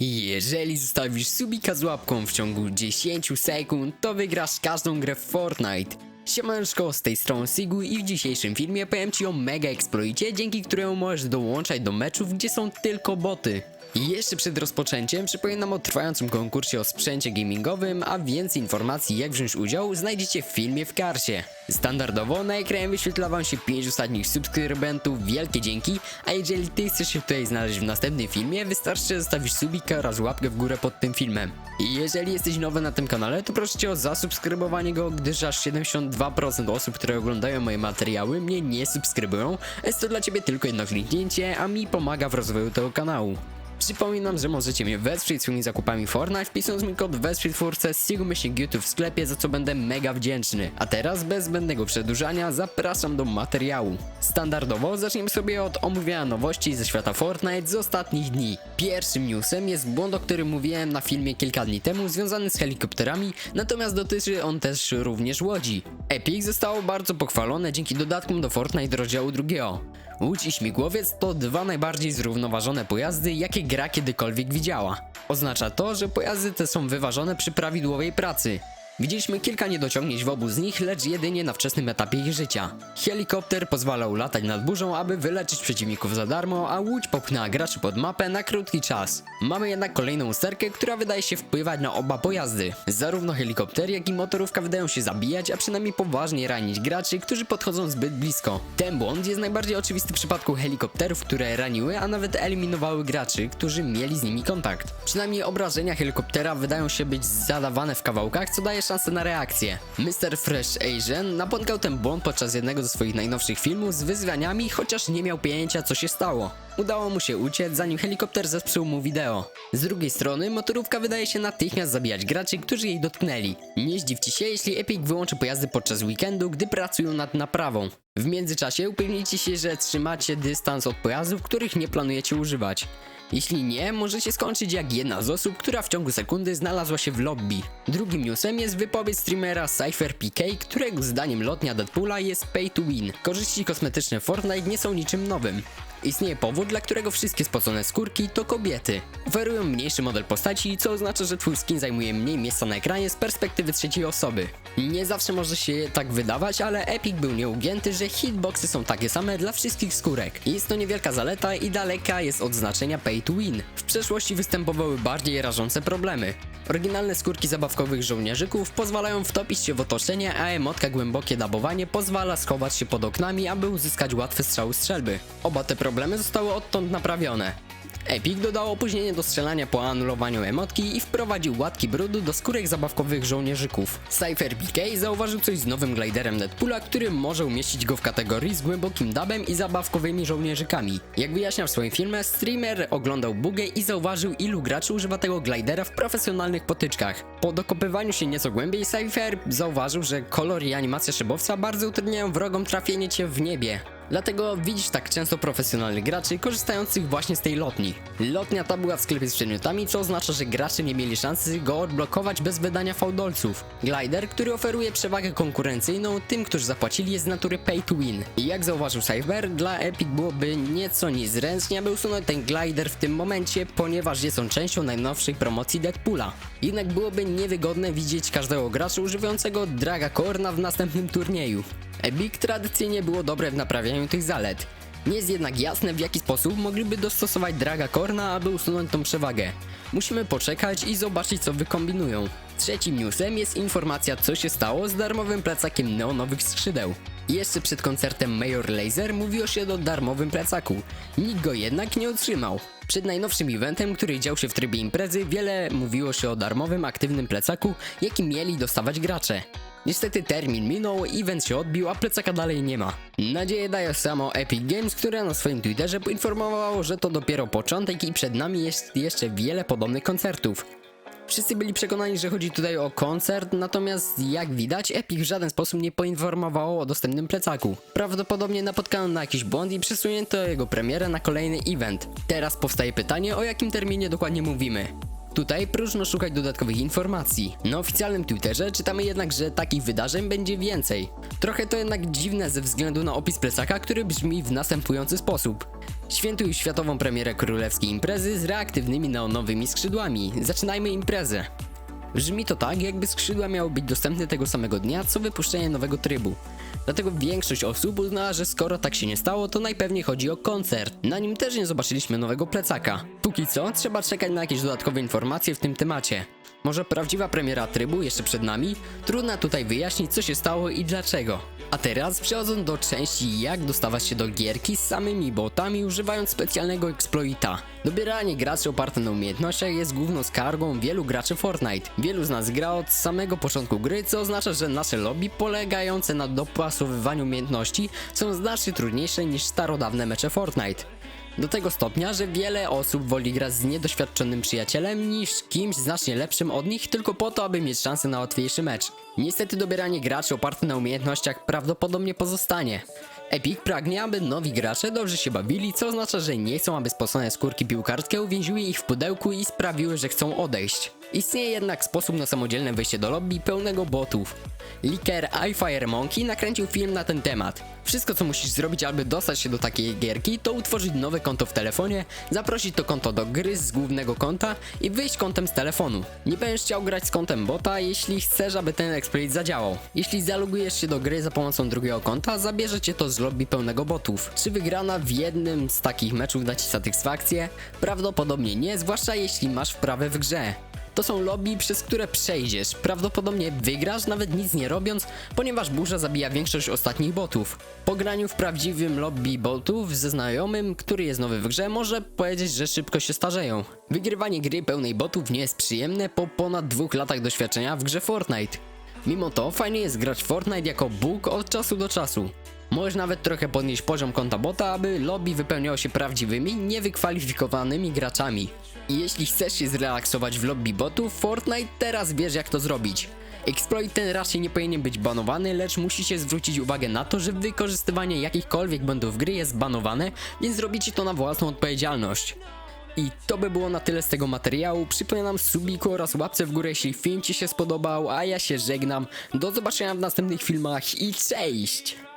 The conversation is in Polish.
Jeżeli zostawisz subika z łapką w ciągu 10 sekund, to wygrasz każdą grę w Fortnite. Siemaneczko, z tej strony Sigu i w dzisiejszym filmie powiem Ci o mega exploicie, dzięki któremu możesz dołączać do meczów, gdzie są tylko boty. I jeszcze przed rozpoczęciem przypominam o trwającym konkursie o sprzęcie gamingowym, a więcej informacji jak wziąć udział znajdziecie w filmie w karcie. Standardowo na ekranie wyświetla Wam się 5 ostatnich subskrybentów, wielkie dzięki, a jeżeli Ty chcesz się tutaj znaleźć w następnym filmie, wystarczy, że zostawisz subika oraz łapkę w górę pod tym filmem. I jeżeli jesteś nowy na tym kanale, to proszę Cię o zasubskrybowanie go, gdyż aż 72% osób, które oglądają moje materiały, mnie nie subskrybują. Jest to dla Ciebie tylko jedno kliknięcie, a mi pomaga w rozwoju tego kanału. Przypominam, że możecie mnie wesprzeć swoimi zakupami Fortnite wpisując mi kod wesprzeć twórcę z myślnik YouTube w sklepie, za co będę mega wdzięczny. A teraz bez zbędnego przedłużania zapraszam do materiału. Standardowo zaczniemy sobie od omówienia nowości ze świata Fortnite z ostatnich dni. Pierwszym newsem jest błąd, o którym mówiłem na filmie kilka dni temu, związany z helikopterami, natomiast dotyczy on też również łodzi. Epic zostało bardzo pochwalone dzięki dodatkom do Fortnite rozdziału drugiego. Łódź i śmigłowiec to dwa najbardziej zrównoważone pojazdy, jakie gra kiedykolwiek widziała. Oznacza to, że pojazdy te są wyważone przy prawidłowej pracy. Widzieliśmy kilka niedociągnięć w obu z nich, lecz jedynie na wczesnym etapie ich życia. Helikopter pozwalał latać nad burzą, aby wyleczyć przeciwników za darmo, a łódź popchnęła graczy pod mapę na krótki czas. Mamy jednak kolejną usterkę, która wydaje się wpływać na oba pojazdy. Zarówno helikopter, jak i motorówka wydają się zabijać, a przynajmniej poważnie ranić graczy, którzy podchodzą zbyt blisko. Ten błąd jest najbardziej oczywisty w przypadku helikopterów, które raniły, a nawet eliminowały graczy, którzy mieli z nimi kontakt. Przynajmniej obrażenia helikoptera wydają się być zadawane w kawałkach, co daje szansę na reakcję. Mr. Fresh Asian napotkał ten błąd podczas jednego ze swoich najnowszych filmów z wyzwaniami, chociaż nie miał pojęcia co się stało. Udało mu się uciec, zanim helikopter zepsuł mu wideo. Z drugiej strony, motorówka wydaje się natychmiast zabijać graczy, którzy jej dotknęli. Nie zdziwcie się, jeśli Epic wyłączy pojazdy podczas weekendu, gdy pracują nad naprawą. W międzyczasie upewnijcie się, że trzymacie dystans od pojazdów, których nie planujecie używać. Jeśli nie, może się skończyć jak jedna z osób, która w ciągu sekundy znalazła się w lobby. Drugim newsem jest wypowiedź streamera Cypher PK, którego zdaniem lotnia Deadpoola jest pay to win. Korzyści kosmetyczne Fortnite nie są niczym nowym. Istnieje powód, dla którego wszystkie spocone skórki to kobiety. Oferują mniejszy model postaci, co oznacza, że twój skin zajmuje mniej miejsca na ekranie z perspektywy trzeciej osoby. Nie zawsze może się tak wydawać, ale Epic był nieugięty, że hitboxy są takie same dla wszystkich skórek. Jest to niewielka zaleta i daleka jest od znaczenia pay to win. W przeszłości występowały bardziej rażące problemy. Oryginalne skórki zabawkowych żołnierzyków pozwalają wtopić się w otoczenie, a emotka głębokie dabowanie pozwala schować się pod oknami, aby uzyskać łatwe strzały strzelby. Oba te zostały odtąd naprawione. Epic dodał opóźnienie do strzelania po anulowaniu emotki i wprowadził łatki brudu do skórek zabawkowych żołnierzyków. Cypher PK zauważył coś z nowym gliderem Deadpoola, który może umieścić go w kategorii z głębokim dubem i zabawkowymi żołnierzykami. Jak wyjaśniał w swoim filmie, streamer oglądał bugę i zauważył ilu graczy używa tego glidera w profesjonalnych potyczkach. Po dokopywaniu się nieco głębiej, Cypher zauważył, że kolor i animacja szybowca bardzo utrudniają wrogom trafienie cię w niebie. Dlatego widzisz tak często profesjonalnych graczy korzystających właśnie z tej lotni. Lotnia ta była w sklepie z przedmiotami, co oznacza, że gracze nie mieli szansy go odblokować bez wydania fałdolców. Glider, który oferuje przewagę konkurencyjną tym, którzy zapłacili, jest z natury pay to win. I jak zauważył Cyber, dla Epic byłoby nieco niezręcznie, aby usunąć ten glider w tym momencie, ponieważ jest on częścią najnowszej promocji Deadpoola. Jednak byłoby niewygodne widzieć każdego gracza używającego Draga Korna w następnym turnieju. Epic tradycyjnie było dobre w naprawianiu tych zalet. Nie jest jednak jasne w jaki sposób mogliby dostosować Draga Korna, aby usunąć tą przewagę. Musimy poczekać i zobaczyć co wykombinują. Trzecim newsem jest informacja co się stało z darmowym plecakiem neonowych skrzydeł. Jeszcze przed koncertem Major Laser mówiło się o darmowym plecaku. Nikt go jednak nie otrzymał. Przed najnowszym eventem, który dział się w trybie imprezy, wiele mówiło się o darmowym aktywnym plecaku, jaki mieli dostawać gracze. Niestety termin minął, event się odbił, a plecaka dalej nie ma. Nadzieję daje samo Epic Games, które na swoim Twitterze poinformowało, że to dopiero początek i przed nami jest jeszcze wiele podobnych koncertów. Wszyscy byli przekonani, że chodzi tutaj o koncert, natomiast jak widać, Epic w żaden sposób nie poinformowało o dostępnym plecaku. Prawdopodobnie napotkano na jakiś błąd i przesunięto jego premierę na kolejny event. Teraz powstaje pytanie, o jakim terminie dokładnie mówimy. Tutaj próżno szukać dodatkowych informacji. Na oficjalnym Twitterze czytamy jednak, że takich wydarzeń będzie więcej. Trochę to jednak dziwne ze względu na opis plecaka, który brzmi w następujący sposób. Świętuj światową premierę królewskiej imprezy z reaktywnymi neonowymi skrzydłami. Zaczynajmy imprezę. Brzmi to tak, jakby skrzydła miały być dostępne tego samego dnia, co wypuszczenie nowego trybu. Dlatego większość osób uznała, że skoro tak się nie stało, to najpewniej chodzi o koncert. Na nim też nie zobaczyliśmy nowego plecaka. Póki co, trzeba czekać na jakieś dodatkowe informacje w tym temacie. Może prawdziwa premiera trybu jeszcze przed nami? Trudno tutaj wyjaśnić, co się stało i dlaczego. A teraz przechodząc do części, jak dostawać się do gierki z samymi botami, używając specjalnego exploita. Dobieranie graczy oparte na umiejętnościach jest główną skargą wielu graczy Fortnite. Wielu z nas gra od samego początku gry, co oznacza, że nasze lobby polegające na dopasowywaniu umiejętności są znacznie trudniejsze niż starodawne mecze Fortnite. Do tego stopnia, że wiele osób woli grać z niedoświadczonym przyjacielem niż kimś znacznie lepszym od nich tylko po to, aby mieć szansę na łatwiejszy mecz. Niestety dobieranie graczy oparte na umiejętnościach prawdopodobnie pozostanie. Epic pragnie, aby nowi gracze dobrze się bawili, co oznacza, że nie chcą, aby spocone skórki piłkarskie uwięziły ich w pudełku i sprawiły, że chcą odejść. Istnieje jednak sposób na samodzielne wejście do lobby pełnego botów. Leaker iFire Monkey nakręcił film na ten temat. Wszystko co musisz zrobić, aby dostać się do takiej gierki, to utworzyć nowe konto w telefonie, zaprosić to konto do gry z głównego konta i wyjść kontem z telefonu. Nie będziesz chciał grać z kontem bota, jeśli chcesz, aby ten exploit zadziałał. Jeśli zalogujesz się do gry za pomocą drugiego konta, zabierze cię to z lobby pełnego botów. Czy wygrana w jednym z takich meczów da ci satysfakcję? Prawdopodobnie nie, zwłaszcza jeśli masz wprawę w grze. To są lobby, przez które przejdziesz. Prawdopodobnie wygrasz, nawet nic nie robiąc, ponieważ burza zabija większość ostatnich botów. Po graniu w prawdziwym lobby botów ze znajomym, który jest nowy w grze, może powiedzieć, że szybko się starzeją. Wygrywanie gry pełnej botów nie jest przyjemne po ponad dwóch latach doświadczenia w grze Fortnite. Mimo to fajnie jest grać Fortnite jako Bóg od czasu do czasu. Możesz nawet trochę podnieść poziom konta bota, aby lobby wypełniało się prawdziwymi, niewykwalifikowanymi graczami. I jeśli chcesz się zrelaksować w lobby botów, Fortnite teraz wiesz jak to zrobić. Exploit ten raczej nie powinien być banowany, lecz musicie zwrócić uwagę na to, że wykorzystywanie jakichkolwiek błędów gry jest banowane, więc robicie to na własną odpowiedzialność. I to by było na tyle z tego materiału. Przypominam subiku oraz łapce w górę, jeśli film Ci się spodobał, a ja się żegnam. Do zobaczenia w następnych filmach i cześć!